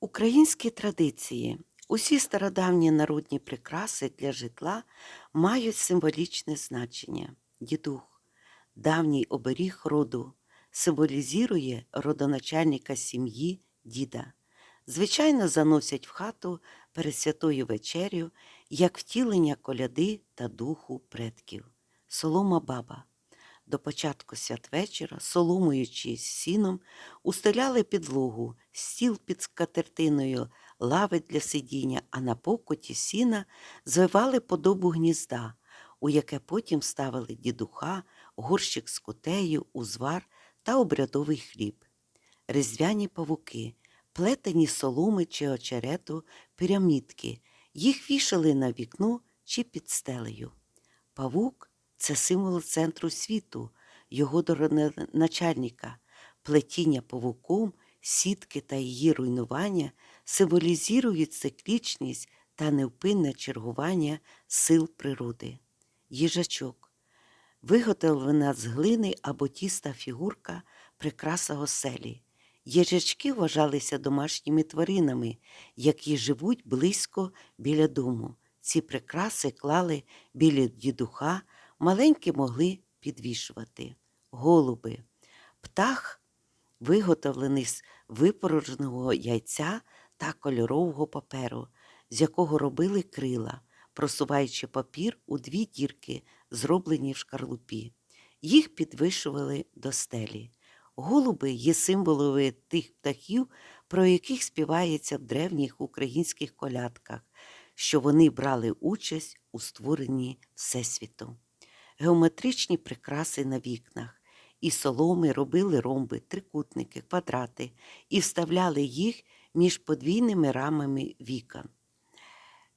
Українські традиції. Усі стародавні народні прикраси для житла мають символічне значення. Дідух, давній оберіг роду, символізує родоначальника сім'ї діда. Звичайно, заносять в хату перед святою вечерю як втілення коляди та духу предків. Солома баба. До початку святвечора, соломою чи сіном, устеляли підлогу, стіл під скатертиною, лави для сидіння, а на покуті сіна звивали подобу гнізда, у яке потім ставили дідуха, горщик з кутею, узвар та обрядовий хліб. Різдвяні павуки, плетені соломи чи очерету, пірамідки, їх вішали на вікно чи під стелею. Павук це символ центру світу, його начальника. Плетіння павуком, сітки та її руйнування символізують циклічність та невпинне чергування сил природи. Їжачок виготовлена з глини або тіста фігурка прикраса оселі. Їжачки вважалися домашніми тваринами, які живуть близько біля дому. Ці прикраси клали біля дідуха, маленькі могли підвішувати. Голуби. Птах, виготовлений з випороженого яйця та кольорового паперу, з якого робили крила, просуваючи папір у дві дірки, зроблені в шкарлупі. Їх підвишували до стелі. Голуби є символами тих птахів, про яких співається в древніх українських колядках, що вони брали участь у створенні Всесвіту. Геометричні прикраси на вікнах, і соломи робили ромби, трикутники, квадрати і вставляли їх між подвійними рамами вікон.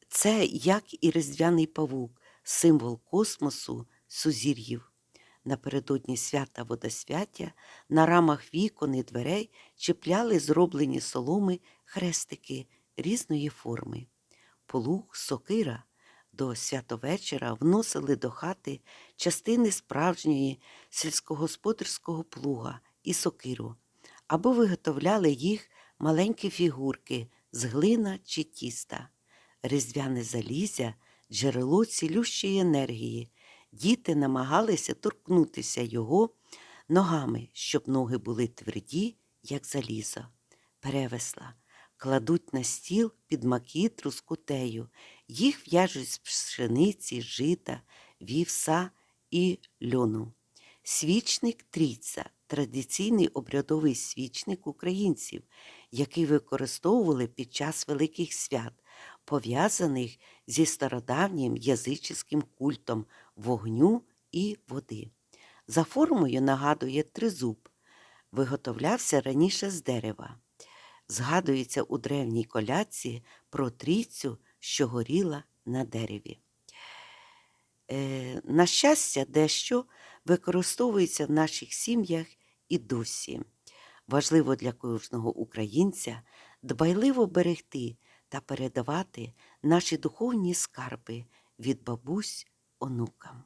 Це як і різдвяний павук, символ космосу, сузір'їв. Напередодні свята водосвяття на рамах вікон і дверей чіпляли зроблені соломи хрестики різної форми. Полуг, сокира до святовечора вносили до хати частини справжньої сільськогосподарського плуга і сокиру, або виготовляли їх маленькі фігурки з глина чи тіста, різдвяне залізя, джерело цілющої енергії. Діти намагалися торкнутися його ногами, щоб ноги були тверді, як залізо. Перевесла кладуть на стіл під макітру з кутею, їх в'яжуть з пшениці, жита, вівса і льону. Свічник трійця традиційний обрядовий свічник українців, який використовували під час великих свят, пов'язаних зі стародавнім язичським культом вогню і води. За формою нагадує тризуб, виготовлявся раніше з дерева. Згадується у древній колядці про трійцю, що горіла на дереві. Е, На щастя, дещо використовується в наших сім'ях і досі. Важливо для кожного українця дбайливо берегти та передавати наші духовні скарби від бабусь онукам.